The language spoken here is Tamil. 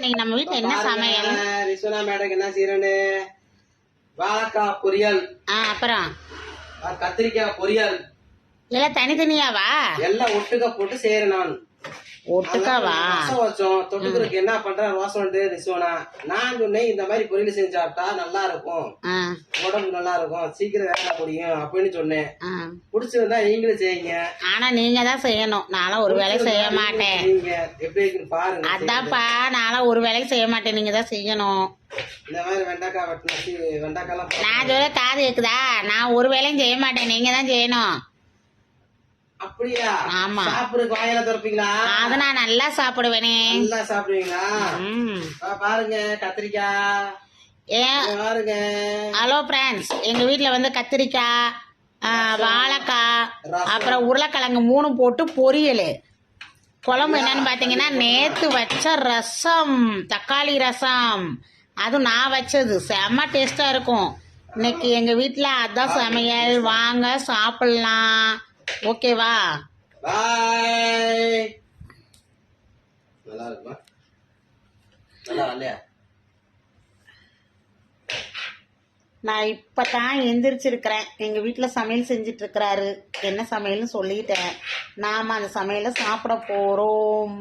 இன்னைக்கு நம்ம வீட்ல என்ன சமையல்? ரிஸ்வனா மேடம் என்ன செய்யறேன்னு வாழைக்காய் பொரியல். ஆ அப்புறம்? கத்திரிக்காய் பொரியல். எல்லாம் தனித்தனியாவா? எல்லாம் ஒட்டுக்கா போட்டு செய்யறேன் நான். ஒட்டுக்காவா வச்சோம் தொட்டுக்கிறதுக்கு என்ன பண்றேன் ரோசம்ட்டு ரிஸ்வனா நான் சொன்னேன் இந்த மாதிரி பொரியல் செஞ்சு சாப்பிட்டா நல்லா இருக்கும். உடம்பு நல்லா இருக்கும். சீக்கிரம் வேலை முடியும் அப்படின்னு சொன்னேன். பிடிச்சிருந்தா நீங்களும் செய்யுங்க. ஆனா நீங்க தான் செய்யணும். நான்லாம் ஒரு வேலையும் செய்ய மாட்டேன். செய்யுங்க. எப்படி இருக்குன்னு பாருங்க அதான்ப்பா நான்லாம் ஒரு வேலையும் செய்ய மாட்டேன். நீங்க தான் செய்யணும். இந்த மாதிரி வெண்டைக்காய் வெண்டைக்காய்லாம் நான் சொல்ல காது கேக்குதா? நான் ஒரு வேலையும் செய்ய மாட்டேன். நீங்க தான் செய்யணும். அப்படியா? ஆமா. சாப்பிடுறதுக்கு வாயில திறப்பீங்களா? அதை நான் நல்லா சாப்பிடுவேனே. நல்லா சாப்பிடுவீங்களா? பாருங்க கத்திரிக்காய். ஏன் பாருங்க. ஹலோ ஃப்ரெண்ட்ஸ் எங்கள் வீட்டில் வந்து கத்திரிக்காய் வாழைக்காய். அப்புறம் உருளைக்கிழங்கு மூணும் போட்டு பொரியல். குழம்பு என்னன்னு பார்த்தீங்கன்னா நேற்று வச்ச ரசம் தக்காளி ரசம். அதுவும் நான் வச்சது. செம்ம டேஸ்ட்டாக இருக்கும். இன்னைக்கு எங்கள் வீட்டில் அதான் சமையல். வாங்க சாப்பிட்லாம். ஓகேவா? பாய் நல்லா இருக்குமா நல்லா இல்லையா? நான் இப்போ தான் எந்திரிச்சிருக்கிறேன். எங்கள் வீட்டில் சமையல் செஞ்சுட்டு இருக்கிறாரு என்ன சமையல்னு சொல்லிட்டேன். நாம் அந்த சமையலை சாப்பிட போகிறோம்